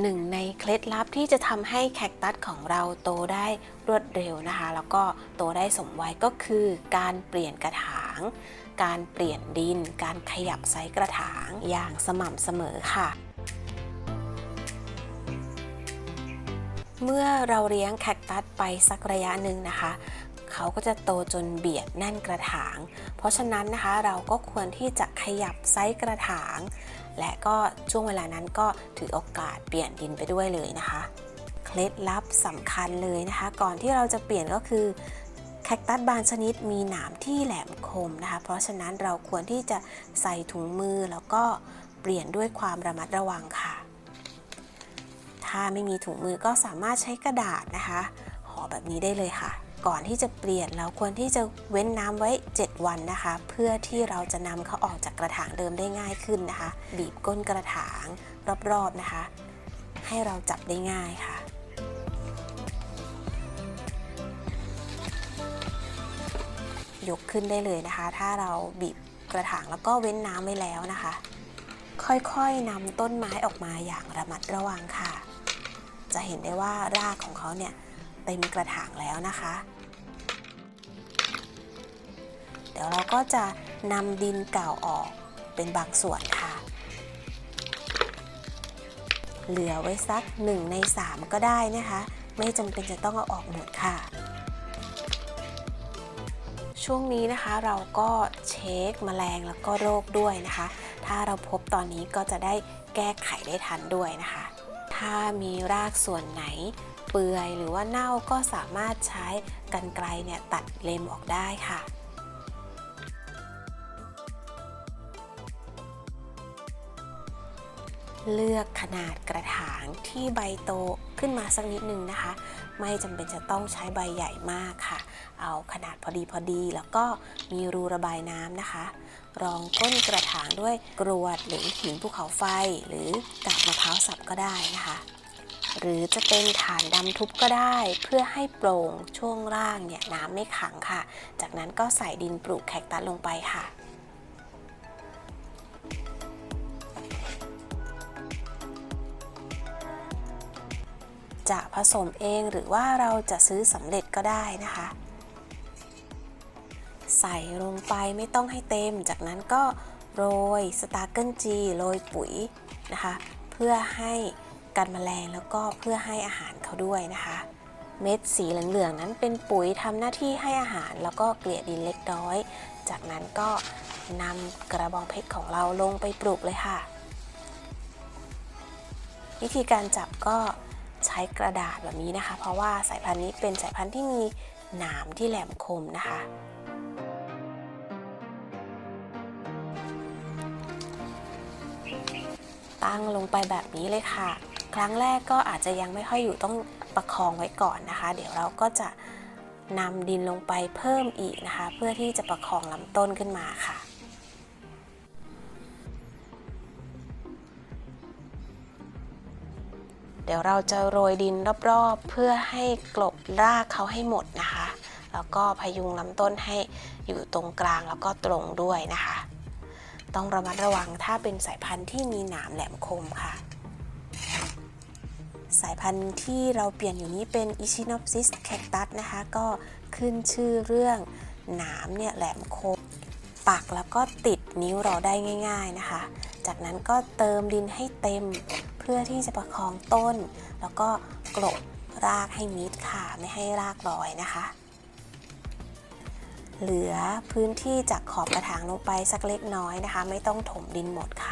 หนึ่งในเคล็ดลับที่จะทำให้แคคตัสของเราโตได้รวดเร็วนะคะ แล้วก็โตได้สมวัยก็คือการเปลี่ยนกระถาง การเปลี่ยนดิน การขยับไซส์กระถางอย่างสม่ำเสมอค่ะ เมื่อเราเลี้ยงแคคตัสไปสักระยะหนึ่งนะคะ เขาก็จะโตจนเบียดแน่นกระถาง เพราะฉะนั้นนะคะเราก็ควรที่จะขยับไซส์กระถาง และก็ช่วงเวลานั้นก็ถือโอกาสเปลี่ยนดินไปด้วยเลยนะคะ เคล็ดลับสำคัญเลยนะคะ ก่อนที่เราจะเปลี่ยนก็คือแคคตัสบางชนิดมีหนามที่แหลมคมนะคะ เพราะฉะนั้นเราควรที่จะใส่ถุงมือแล้วก็เปลี่ยนด้วยความระมัดระวังค่ะ ถ้าไม่มีถุงมือก็สามารถใช้กระดาษนะคะห่อแบบนี้ได้เลยค่ะ ก่อนที่จะเปลี่ยนเราควรที่จะเว้นน้ำไว้ 7 วันนะคะ เพื่อที่เราจะนำเขาออกจากกระถางเดิมได้ง่ายขึ้นนะคะ บีบก้นกระถางรอบๆนะคะ ให้เราจับได้ง่ายค่ะยกขึ้นได้เลยนะคะ ถ้าเราบีบกระถางแล้วก็เว้นน้ำไว้แล้วนะคะ ค่อยๆนำต้นไม้ออกมาอย่างระมัดระวังค่ะ จะเห็นได้ว่ารากของเขาเนี่ย เต็มกระถางแล้วนะคะ เดี๋ยวเราก็จะนำดินเก่าออกเป็นบางส่วนค่ะ เหลือไว้สัก 1 ใน 3 ก็ได้นะคะ ไม่จำเป็นจะต้องเอาออกหมดค่ะ ช่วงนี้นะคะเราก็เช็คแมลงแล้วก็โรคด้วยนะคะ ถ้าเราพบตอนนี้ก็จะได้แก้ไขได้ทันด้วยนะคะ ถ้ามีรากส่วนไหน เปื่อยหรือว่าเน่าก็สามารถใช้กรรไกรเนี่ยตัดเล็มออกได้ค่ะเลือกขนาดกระถางที่ใบโตขึ้นมาสักนิดนึงนะคะ ไม่จำเป็นจะต้องใช้ใบใหญ่มากค่ะ เอาขนาดพอดีพอดีแล้วก็มีรูระบายน้ำนะคะ รองก้นกระถางด้วยกรวดหรือหินภูเขาไฟหรือกาบมะพร้าวสับก็ได้นะคะ หรือจะเป็นฐานดำทุบก็ได้เพื่อให้โปร่งช่วงล่างเนี่ยน้ำไม่ขังค่ะ จากนั้นก็ใส่ดินปลูกแคคตัสลงไปค่ะจะผสมเองหรือว่าเราจะซื้อสำเร็จก็ได้นะคะ ใส่ลงไปไม่ต้องให้เต็ม จากนั้นก็โรยสตาร์เกิลจีโรยปุ๋ยนะคะ เพื่อให้ กันแมลงแล้วก็เพื่อให้อาหารเขาด้วยนะคะ เม็ดสีเหลืองๆนั้นเป็นปุ๋ยทำหน้าที่ให้อาหาร แล้วก็เกลี่ยดินเล็กน้อย จากนั้นก็นำกระบองเพชรของเราลงไปปลูกเลยค่ะ วิธีการจับก็ใช้กระดาษแบบนี้นะคะ เพราะว่าสายพันธุ์นี้เป็นสายพันธุ์ที่มีหนามที่แหลมคมนะคะตั้งลงไปแบบนี้เลยค่ะ ครั้งแรกก็อาจจะยังไม่ค่อยอยู่ต้องประคองไว้ก่อนนะคะ เดี๋ยวเราก็จะนำดินลงไปเพิ่มอีกนะคะ เพื่อที่จะประคองลำต้นขึ้นมาค่ะเดี๋ยวเราจะโรยดินรอบๆ เพื่อให้กลบรากเขาให้หมดนะคะ แล้วก็พยุงลำต้นให้อยู่ตรงกลางแล้วก็ตรงด้วยนะคะ ต้องระมัดระวังถ้าเป็นสายพันธุ์ที่มีหนามแหลมคมค่ะ สายพันธุ์ที่เราเปลี่ยนอยู่นี้เป็น Echinopsis cactus นะคะ ก็ขึ้นชื่อเรื่องหนามเนี่ยแหลมคมปักแล้วก็ติดนิ้วเราได้ง่าย ๆนะคะ จากนั้นก็เติมดินให้เต็ม เพื่อที่จะประคองต้น แล้วก็กลบรากให้มิดค่ะ ไม่ให้รากลอยนะคะ เหลือพื้นที่จากขอบกระถางลงไปสักเล็กน้อยนะคะ ไม่ต้องถมดินหมดค่ะ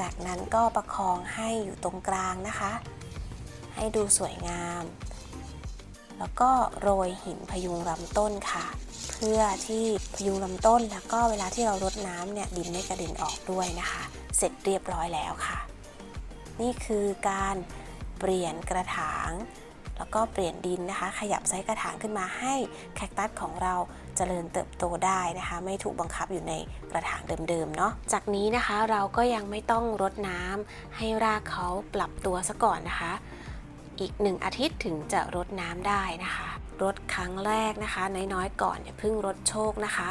จากนั้นก็ประคองให้อยู่ตรงกลางนะคะ ให้ดูสวยงาม แล้วก็โรยหินพยุงลำต้นค่ะ เพื่อที่พยุงลำต้นแล้วก็เวลาที่เรารดน้ำเนี่ยดินไม่กระเด็นออกด้วยนะคะ เสร็จเรียบร้อยแล้วค่ะ นี่คือการเปลี่ยนกระถาง แล้วก็เปลี่ยนดินนะคะ ขยับไซส์กระถางขึ้นมาให้แคคตัสของเราเจริญเติบโตได้นะคะ ไม่ถูกบังคับอยู่ในกระถางเดิมๆเนาะจากนี้นะคะเราก็ยังไม่ต้องรดน้ำให้รากเขาปรับตัวซะก่อนนะคะ อีกหนึ่งอาทิตย์ถึงจะรดน้ำได้นะคะรถครั้งแรกนะคะ น้อยๆก่อนอย่าเพิ่งรถโชคนะคะ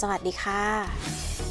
สวัสดีค่ะ